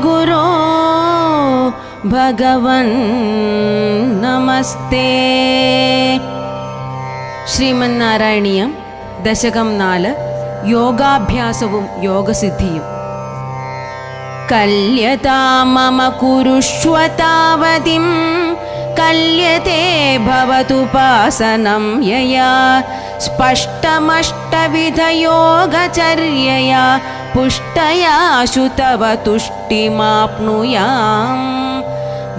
ഗുരോ ഭഗവൻ നമസ്തേ ശ്രീമന്നാരായണീയം ദശകം നാല് യോഗാഭ്യാസവും യോഗസിദ്ധിയും കല്യതാ മമ കുരുഷ്വ താവതിം കല്യത്തെ ഭവതുപാസനം യയാ സ്പഷ്ടമഷ്ടവിധയോഗചര്യയാ पुष्टयाशु तव तुष्टिमाप्नुयाम्।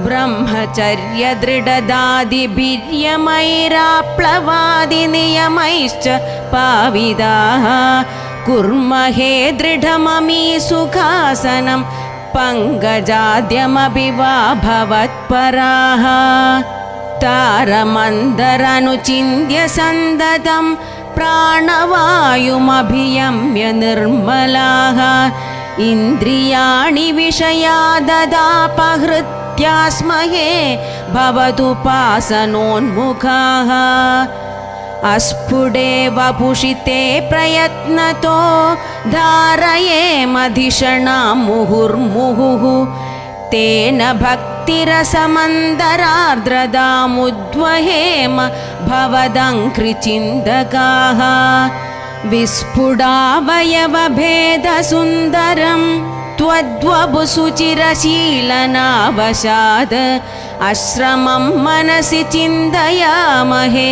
ब्रह्मचर्यदृढदादिभिर्यमैराप्लवादिनियमैश्च पाविदाः। कुर्महे दृढममी सुखासनं पङ्गजाद्यमपि वा भवत्पराः तारमन्दरनुचिन्त्य सन्ददम् प्राणवायुमभियम्य निर्मलाः इन्द्रियाणि विषया ददापहृत्यास्महे भवदुपासनोन्मुखाः अस्फुटे वपुषिते प्रयत्नतो धारये मधिषणा मुहुर्मुहुः तेन भक्तिरसमन्दरार्द्रदामुद्वहेम भवदङ्घ्रिचिन्तकाः विस्फुटावयवभेदसुन्दरं त्वद्वपुसुचिरशीलनावशाद। अश्रमं मनसि चिन्तयामहे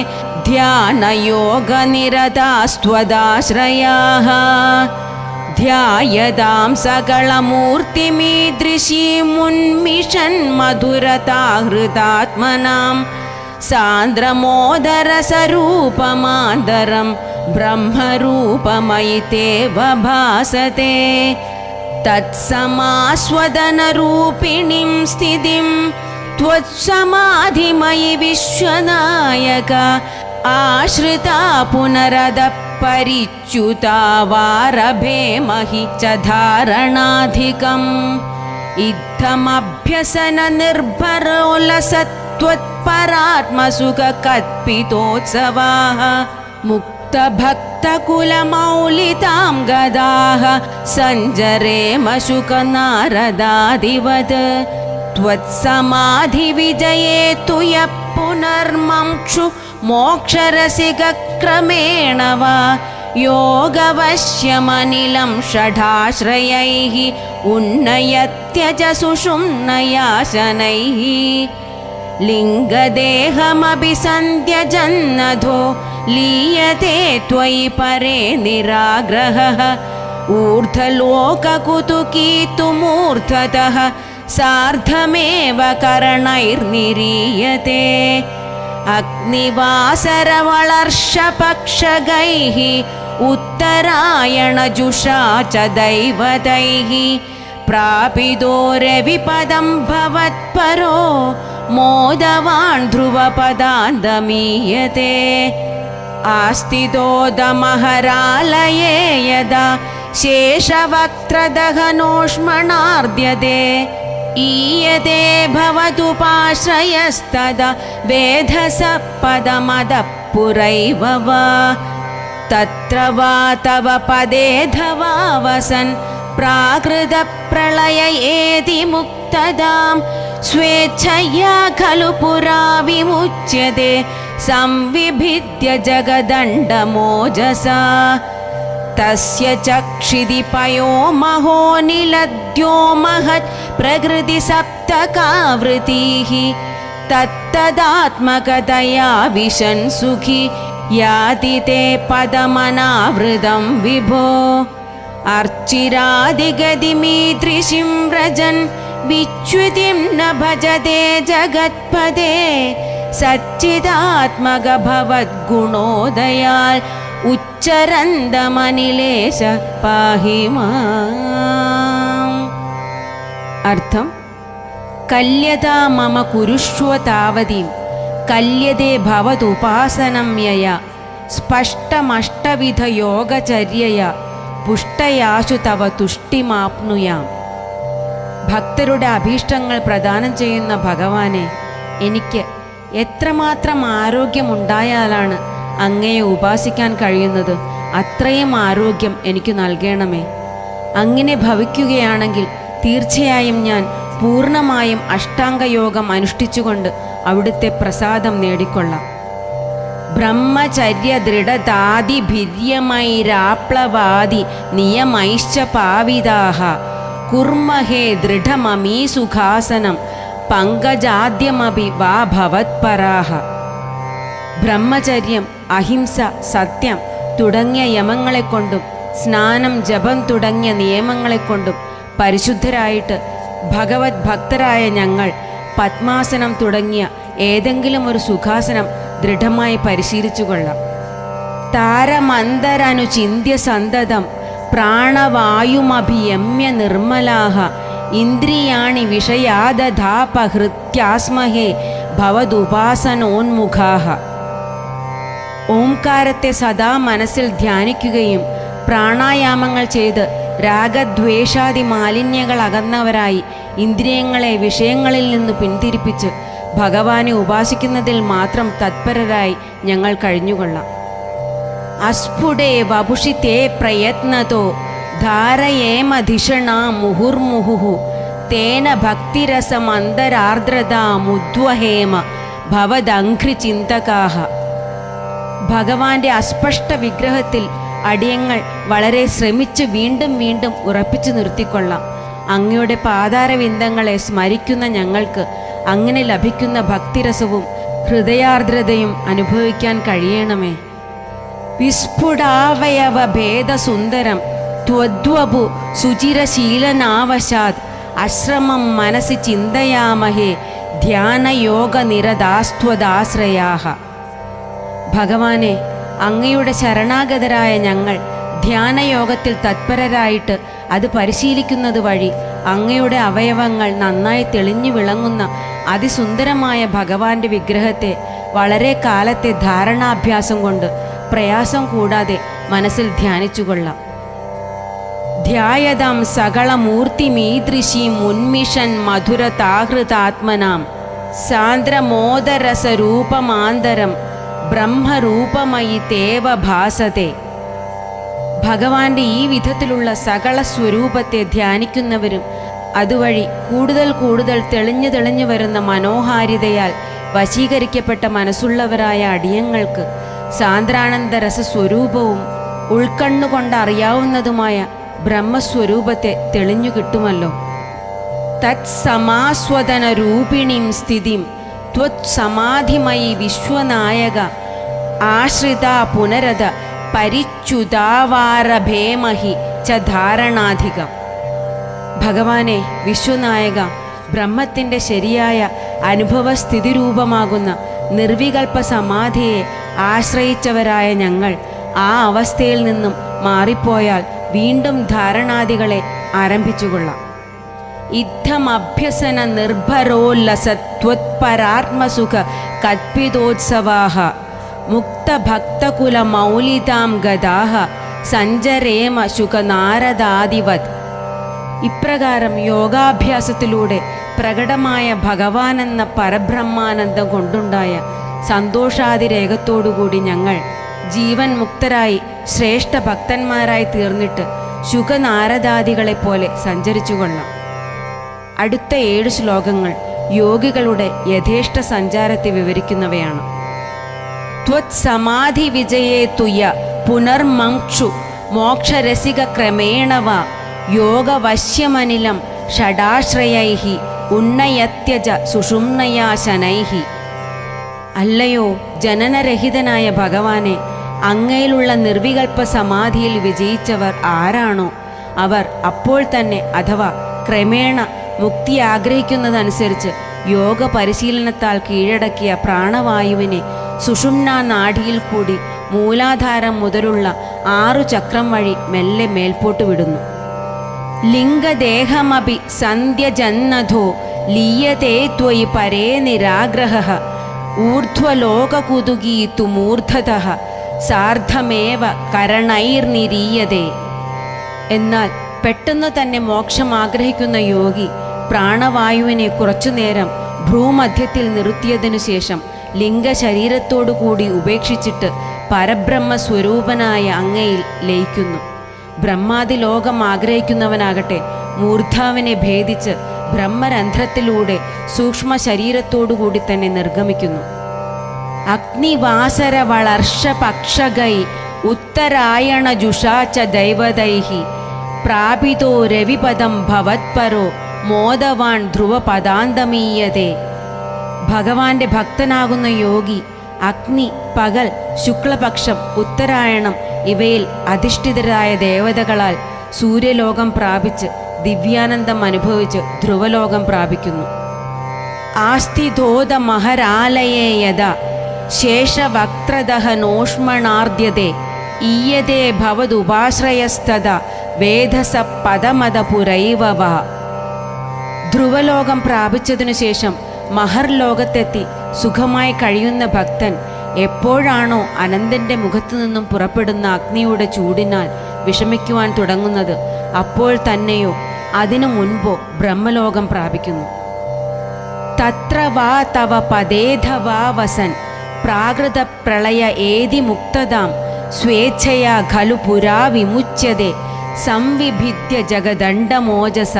ध्यानयोगनिरतास्त्वदाश्रयाः ध्यायदां सकलमूर्तिमीदृशीमुन्मिषन्मधुरताहृतात्मनां सान्द्रमोदरसरूपमादरं ब्रह्मरूपमयि ते भासते। तत्समास्वदनरूपिणीं स्थितिं त्वत्समाधिमयि विश्वनायक आश्रिता पुनरदः परिच्युतावारभेमहि च धारणाधिकम्। इत्थमभ्यसननिर्भरोलसत्वत्परात्मसुखकत्पितोत्सवाः मुक्तभक्तकुलमौलितां गदाः। सञ्जरेमशुकनारदादिवत् त्वत्समाधिविजये तु यः पुनर्मक्षु मोक्षरसिकक्रमेण वा योगवश्यमनिलं षडाश्रयैः उन्नयत्यज सुषुम्नयाशनैः लिङ्गदेहमपि सन्त्यजन्नधो लीयते त्वयि परे निराग्रहः ऊर्ध्वलोककुतुकीतुमूर्धतः सार्धमेव करणैर्निरीयते अग्निवासरवलर्षपक्षगैः उत्तरायणजुषा च दैवतैः प्रापितो रविपदं भवत्परो मोदवान् ध्रुवपदान्दमीयते आस्तितोदमहरालये यदा शेषवक्त्रदहनोष्मणार्द्यते ईयते भवतुपाश्रयस्तदा वेधसः पुरैव वा तत्र वा तव पदेधवा वसन् प्राकृतप्रलय एति मुक्तदां स्वेच्छया खलु पुरा विमुच्यते। संविभिद्य जगदण्डमोजसा तस्य चक्षिदिपयो महो निलद्यो महत् प्रकृतिसप्तकावृतिः। तत्तदात्मकतया विशन् सुखी याति ते पदमनावृतं विभो। अर्चिरादिगतिमीदृशिं व्रजन् विच्युतिं न भजते जगत्पदे। सच्चिदात्मक भवद्गुणोदयाल् ഉച്ചരന്തമനിലേശ പാഹിമാ. അർത്ഥം കല്യതാ മമ കുരുഷ്വ താവതി കല്യതേ ഭവതുപാസനം യയ സ്പഷ്ടമഷ്ടവിധ യോഗചര്യയ പുഷ്ടയാശു തവ തുഷ്ടിമാപ്നുയാം. ഭക്തരുടെ അഭീഷ്ടങ്ങൾ പ്രദാനം ചെയ്യുന്ന ഭഗവാനെ എനിക്ക് എത്രമാത്രം ആരോഗ്യമുണ്ടായാലാണ് അങ്ങയെ ഉപാസിക്കാൻ കഴിയുന്നത് അത്രയും ആരോഗ്യം എനിക്ക് നൽകണമേ. അങ്ങനെ ഭവിക്കുകയാണെങ്കിൽ തീർച്ചയായും ഞാൻ പൂർണമായും അഷ്ടാംഗയോഗം അനുഷ്ഠിച്ചുകൊണ്ട് അവിടുത്തെ പ്രസാദം നേടിക്കൊള്ളാം. ബ്രഹ്മചര്യ ദൃഢതാതി ഭിര്യമൈരാപ്ലവാദി നിയമൈശ്ച പാവിതാഹ. കുർമ്മഹേ ദൃഢമമീ സുഖാസനം പങ്കജാദ്യമപി വാ ഭവത്പരാഹ. ബ്രഹ്മചര്യം അഹിംസ സത്യം തുടങ്ങിയ യമങ്ങളെക്കൊണ്ടും സ്നാനം ജപം തുടങ്ങിയ നിയമങ്ങളെക്കൊണ്ടും പരിശുദ്ധരായിട്ട് ഭഗവത് ഭക്തരായ ഞങ്ങൾ പത്മാസനം തുടങ്ങിയ ഏതെങ്കിലും ഒരു സുഖാസനം ദൃഢമായി പരിശീലിച്ചു കൊള്ളാം താരമന്തരനു ചിന്യ സന്തതം പ്രാണവായുമഭിയമ്യ നിർമ്മലാഹ ഇന്ദ്രിയാണി വിഷയാദധാപഹൃത്യാസ്മഹേ ഭവതുപാസനോന്മുഖാഹ ഓംകാരത്തെ സദാ മനസ്സിൽ ധ്യാനിക്കുകയും പ്രാണായാമങ്ങൾ ചെയ്ത് രാഗദ്വേഷാദി മാലിന്യങ്ങൾ അകന്നവരായി ഇന്ദ്രിയങ്ങളെ വിഷയങ്ങളിൽ നിന്ന് പിന്തിരിപ്പിച്ച് ഭഗവാനെ ഉപാസിക്കുന്നതിൽ മാത്രം തത്പരരായി ഞങ്ങൾ കഴിഞ്ഞുകൊള്ളാം. അസ്ഫുടേ വപുഷിത്തേ പ്രയത്നതോ ധാരയേമധിഷണ മുഹുർമുഹു തേന ഭക്തിരസമന്തരാർദ്രതാമുദ്വഹേമ ഭവദംഘ്രി ചിന്തകാഹ ഭഗവാന്റെ അസ്പഷ്ട വിഗ്രഹത്തിൽ അടിയങ്ങൾ വളരെ ശ്രമിച്ച് വീണ്ടും വീണ്ടും ഉറപ്പിച്ചു നിർത്തിക്കൊള്ളാം. അങ്ങയുടെ പാതാരവിന്ദങ്ങളെ സ്മരിക്കുന്ന ഞങ്ങൾക്ക് അങ്ങനെ ലഭിക്കുന്ന ഭക്തിരസവും ഹൃദയാർദ്രതയും അനുഭവിക്കാൻ കഴിയണമേ. വിസ്ഫുടാവയവ ഭേദസുന്ദരം ത്വദ്വപു സുചിരശീലനാവശാത് അശ്രമം മനസ്സി ചിന്തയാമഹേ ധ്യാനയോഗ നിരതാസ്ത്വദാശ്രയാഹ ഭഗവാനെ അങ്ങയുടെ ശരണാഗതരായ ഞങ്ങൾ ധ്യാനയോഗത്തിൽ തത്പരരായിട്ട് അത് പരിശീലിക്കുന്നത് വഴി അങ്ങയുടെ അവയവങ്ങൾ നന്നായി തെളിഞ്ഞു വിളങ്ങുന്ന അതിസുന്ദരമായ ഭഗവാന്റെ വിഗ്രഹത്തെ വളരെ കാലത്തെ ധാരണാഭ്യാസം കൊണ്ട് പ്രയാസം കൂടാതെ മനസ്സിൽ ധ്യാനിച്ചുകൊള്ളാം. ധ്യായതാം സകളമൂർത്തിമീദൃശീം ഉന്മിഷൻ മധുരതാഹൃതാത്മനാം. സാന്ദ്രമോദരസരൂപമാന്തരം ബ്രഹ്മരൂപമയി തേവ ഭാസത്തെ ഭഗവാന്റെ ഈ വിധത്തിലുള്ള സകല സ്വരൂപത്തെ ധ്യാനിക്കുന്നവരും അതുവഴി കൂടുതൽ കൂടുതൽ തെളിഞ്ഞു തെളിഞ്ഞു വരുന്ന മനോഹാരിതയാൽ വശീകരിക്കപ്പെട്ട മനസ്സുള്ളവരായ അടിയങ്ങൾക്ക് സാന്ദ്രാനന്ദ രസസ്വരൂപവും ഉൾക്കണ്ണുകൊണ്ട് അറിയാവുന്നതുമായ ബ്രഹ്മസ്വരൂപത്തെ തെളിഞ്ഞു കിട്ടുമല്ലോ. തത്സമാസ്വദന രൂപിണിം സ്ഥിതിം സമാധിമയി വിശ്വനായക ആശ്രിത പുനരത പരിച്യുതാവാരഭേമഹി ച ധാരണാധികം. ഭഗവാനെ വിശ്വനായക ബ്രഹ്മത്തിന്റെ ശരിയായ അനുഭവസ്ഥിതി രൂപമാകുന്ന നിർവികൽപ്പ സമാധിയെ ആശ്രയിച്ചവരായ ഞങ്ങൾ ആ അവസ്ഥയിൽ നിന്നും മാറിപ്പോയാൽ വീണ്ടും ധാരണാദികളെ ആരംഭിച്ചുകൊള്ളാം. ഇത്തമഭ്യസന നിർഭരോല്ലസത്വത്പരാത്മസുഖ കൽപ്പിതോത്സവാഹ മുക്തഭക്തകുല മൗലിതാം ഗതാഹ സഞ്ചരേമ ശുഖനാരദാദിവത്. ഇപ്രകാരം യോഗാഭ്യാസത്തിലൂടെ പ്രകടമായ ഭഗവാനെന്ന പരബ്രഹ്മാനന്ദം കൊണ്ടുണ്ടായ സന്തോഷാതിരേകത്തോടുകൂടി ഞങ്ങൾ ജീവൻ മുക്തരായി ശ്രേഷ്ഠ ഭക്തന്മാരായി തീർന്നിട്ട് ശുഖനാരദാദികളെപ്പോലെ സഞ്ചരിച്ചു കൊള്ളാം അടുത്ത ഏഴ് ശ്ലോകങ്ങൾ യോഗികളുടെ യഥേഷ്ട സഞ്ചാരത്തെ വിവരിക്കുന്നവയാണ്. ത്വത്സമാധി വിജയേ തുയ പുനർമംക്ഷു മോക്ഷരസിക ക്രമേണവ യോഗവശ്യമനിലം ഷടാശ്രയൈഹി ഉന്നയത്യജ സുഷുംനയാശനൈഹി അല്ലയോ ജനനരഹിതനായ ഭഗവാനെ അങ്ങയിലുള്ള നിർവികൽപ്പ സമാധിയിൽ വിജയിച്ചവർ ആരാണോ? അവർ അപ്പോൾ തന്നെ അഥവാ ക്രമേണ മുക്തി ആഗ്രഹിക്കുന്നതനുസരിച്ച് യോഗ പരിശീലനത്താൽ കീഴടക്കിയ പ്രാണവായുവിനെ സുഷുമ്ന നാഡിയിൽ കൂടി മൂലാധാരം മുതലുള്ള ആറു ചക്രം വഴി മെല്ലെ മേൽപോട്ട് വിടുന്നു. ലിംഗദേഹമപി സന്ധ്യജന്നധോ ലീയതേ ത്വയി പരേ നിരാഗ്രഹ. ഊർധ്വലോകകുതുകീത്തു മൂർധത. സാർദ്ധമേവ കരണൈർനിരീയതേ. എന്നാൽ പെട്ടെന്ന് തന്നെ മോക്ഷം ആഗ്രഹിക്കുന്ന യോഗി പ്രാണവായുവിനെ കുറച്ചുനേരം ഭ്രൂമധ്യത്തിൽ നിർത്തിയതിനു ശേഷം ലിംഗശരീരത്തോടുകൂടി ഉപേക്ഷിച്ചിട്ട് പരബ്രഹ്മ സ്വരൂപനായ അങ്ങയിൽ ലയിക്കുന്നു. ബ്രഹ്മാതി ലോകം ആഗ്രഹിക്കുന്നവനാകട്ടെ മൂർധാവിനെ ഭേദിച്ച് ബ്രഹ്മരന്ധ്രത്തിലൂടെ സൂക്ഷ്മ ശരീരത്തോടുകൂടി തന്നെ നിർഗമിക്കുന്നു. അഗ്നിവാസര വളർഷ പക്ഷകൈ ഉത്തരായണ ജുഷാച്ച ദൈവതൈഹി പ്രാപിതോ രവിപദം ഭവത്പരോ മോദവാൻ ധ്രുവപദാന്തമീയതേ. ഭഗവാന്റെ ഭക്തനാകുന്ന യോഗി അഗ്നി പകൽ ശുക്ലപക്ഷം ഉത്തരായണം ഇവയിൽ അധിഷ്ഠിതരായ ദേവതകളാൽ സൂര്യലോകം പ്രാപിച്ച് ദിവ്യാനന്ദം അനുഭവിച്ച് ധ്രുവലോകം പ്രാപിക്കുന്നു. ആസ്തിധോത മഹരാലയേയത യഥ. ശേഷവക്ത്രദഹനോഷ്മണാർദ്യത്തെ ഈയതേ ഭവതുപാശ്രയസ്തത വേദസ പദമതപുരൈവവ ധ്രുവലോകം പ്രാപിച്ചതിനു ശേഷം മഹർ ലോകത്തെത്തി സുഖമായി കഴിയുന്ന ഭക്തൻ എപ്പോഴാണോ അനന്തന്റെ മുഖത്തു നിന്നും പുറപ്പെടുന്ന അഗ്നിയുടെ ചൂടിനാൽ വിഷമിക്കുവാൻ തുടങ്ങുന്നത് അപ്പോൾ തന്നെയോ അതിനു മുൻപോ ബ്രഹ്മലോകം പ്രാപിക്കുന്നു. തത്ര വാ തവ പദേധ വാ വസൻ പ്രാകൃത പ്രളയ ഏതി മുക്തതാം സ്വേച്ഛയാ ഖലു പുരാ വിമുച്യതെ സംവിഭിദ്യ ജഗദണ്ഡമോജസ.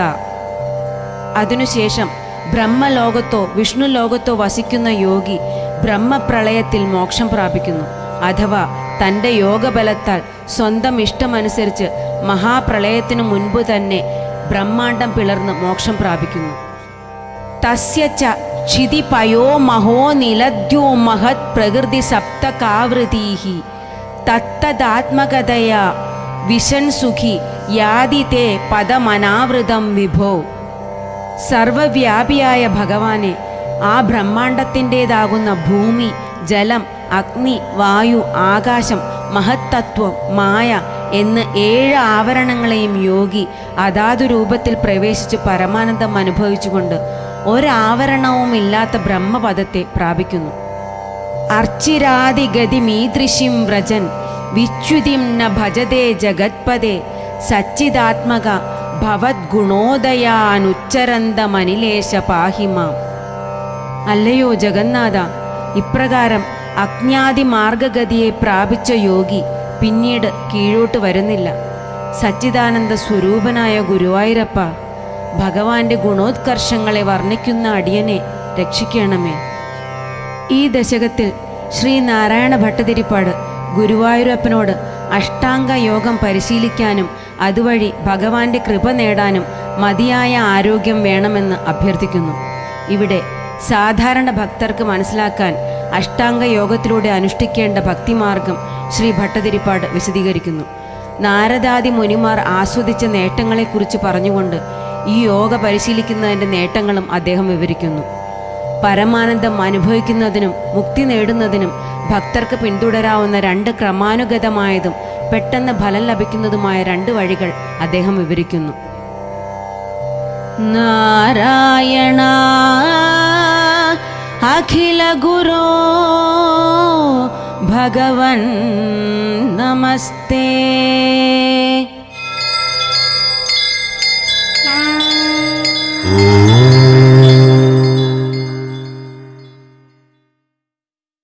അതിനുശേഷം ബ്രഹ്മലോകത്തോ വിഷ്ണു ലോകത്തോ വസിക്കുന്ന യോഗി ബ്രഹ്മപ്രളയത്തിൽ മോക്ഷം പ്രാപിക്കുന്നു. അഥവാ തന്റെ യോഗബലത്താൽ സ്വന്തം ഇഷ്ടമനുസരിച്ച് മഹാപ്രളയത്തിനു മുൻപ് തന്നെ ബ്രഹ്മാണ്ടം പിളർന്ന് മോക്ഷം പ്രാപിക്കുന്നു. തസ്യ ച ക്ഷിതിപയോ മഹോ നിലദ്യോ മഹത് പ്രകൃതി സപ്തകാവൃതീഹി തത്തദാത്മകതയാ വിഷൻ സുഖി യാതി തേ പദമനാവൃതം വിഭോ. സർവവ്യാപിയായ ഭഗവാനെ ആ ബ്രഹ്മാണ്ടത്തിന്റെതാകുന്ന ഭൂമി ജലം അഗ്നി വായു ആകാശം മഹത്തത്വം മായ എന്ന് ഏഴ് ആവരണങ്ങളെയും യോഗി അതാതു രൂപത്തിൽ പ്രവേശിച്ച് പരമാനന്ദം അനുഭവിച്ചുകൊണ്ട് ഒരാവരണവും ഇല്ലാത്ത ബ്രഹ്മപദത്തെ പ്രാപിക്കുന്നു. അർച്ചിരാദിഗതിമീദൃശിം വ്രജൻ വിച്യുതിം ന ഭജതേ ജഗത്പദേ സച്ചിദാത്മക ഭവദ്ഗുണോദയാനുച്ചരന്തമനിലേശ പാഹിമാം അല്ലയോ ജഗന്നാഥ ഇപ്രകാരം അജ്ഞാതി മാർഗഗതിയെ പ്രാപിച്ച യോഗി പിന്നീട് കീഴോട്ട് വരുന്നില്ല. സച്ചിദാനന്ദ സ്വരൂപനായ ഗുരുവായൂരപ്പ ഭഗവാന്റെ ഗുണോത്കർഷങ്ങളെ വർണിക്കുന്ന അടിയനെ രക്ഷിക്കണമേ. ഈ ദശകത്തിൽ ശ്രീ നാരായണ ഭട്ടതിരിപ്പാട് ഗുരുവായൂരപ്പനോട് അഷ്ടാംഗ യോഗം പരിശീലിക്കാനും അതുവഴി ഭഗവാന്റെ കൃപ നേടാനും മതിയായ ആരോഗ്യം വേണമെന്ന് അഭ്യർത്ഥിക്കുന്നു. ഇവിടെ സാധാരണ ഭക്തർക്ക് മനസ്സിലാക്കാൻ അഷ്ടാംഗ യോഗത്തിലൂടെ അനുഷ്ഠിക്കേണ്ട ഭക്തിമാർഗം ശ്രീ ഭട്ടതിരിപ്പാട് വിശദീകരിക്കുന്നു. നാരദാദി മുനിമാർ ആസ്വദിച്ച നേട്ടങ്ങളെക്കുറിച്ച് പറഞ്ഞുകൊണ്ട് ഈ യോഗ പരിശീലിക്കുന്നതിന്റെ നേട്ടങ്ങളും അദ്ദേഹം വിവരിക്കുന്നു. പരമാനന്ദം അനുഭവിക്കുന്നതിനും മുക്തി നേടുന്നതിനും ഭക്തർക്ക് പിന്തുടരാവുന്ന രണ്ട് ക്രമാനുഗതമായതും പെട്ടെന്ന് ഫലം ലഭിക്കുന്നതുമായ രണ്ട് വഴികൾ അദ്ദേഹം വിവരിക്കുന്നു. നാരായണ അഖില ഗുരോ ഭഗവൻ നമസ്തേ.